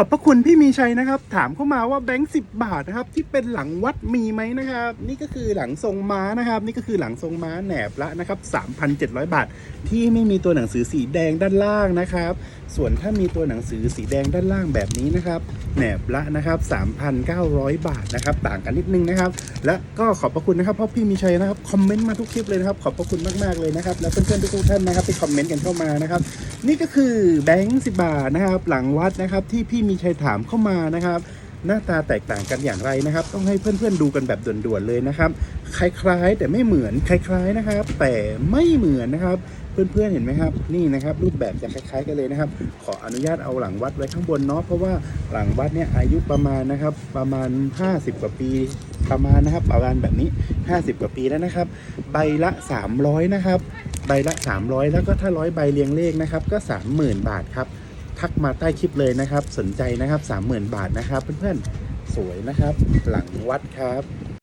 ขอบพระคุณพี่มีชัยนะครับ ถามเข้ามาว่าแบงค์สิบาทนะครับ ที่เป็นหลังวัดมีไหมนะครับ นี่ก็คือหลังทรงม้านะครับ นี่ก็คือหลังทรงม้าแหนบละนะครับ3,700 บาท ที่ไม่มีตัวหนังสือสีแดงด้านล่างนะครับ ส่วนถ้ามีตัวหนังสือสีแดงด้านล่างแบบนี้นะครับแหนบละนะครับ3,900 บาทนะครับ ต่างกันนิดนึงนะครับ และก็ขอบพระคุณนะครับเพราะพี่มีชัยนะครับคอมเมนต์มาทุกคลิปเลยนะครับขอบพระคุณมากๆเลยนะครับและเพื่อนๆทุกท่านนะครับที่คอมเมนต์กันเข้ามานะครับ นี่ก็คือแบงค์สิบาทนะครับหลังวัดนะครับที่พี่มีชัยถามเข้ามานะครับ หน้าตาแตกต่างกันอย่างไรนะครับ ต้องให้เพื่อนๆดูกันแบบด่วนๆเลยนะครับ คล้ายๆ แต่ไม่เหมือนคล้ายๆนะครับ แต่ไม่เหมือนนะครับ เพื่อนๆเห็นไหมครับ นี่นะครับ รูปแบบจะคล้ายๆกันเลยนะครับ ขออนุญาตเอาหลังวัดไว้ข้างบนเนาะเพราะว่าหลังวัดเนี่ยอายุประมาณนะครับ ประมาณ 50 กว่าปีประมาณนะครับประมาณแบบนี้ 50 กว่าปีแล้วนะครับ ใบละ 300 นะครับ ใบละ 300 แล้วก็ถ้าร้อยใบเรียงเลขนะครับก็ 30,000 บาทครับ ทักมาใต้คลิปเลยนะครับ สนใจนะครับ 30,000 บาทนะครับ เพื่อนๆสวยนะครับ หลังวัดครับ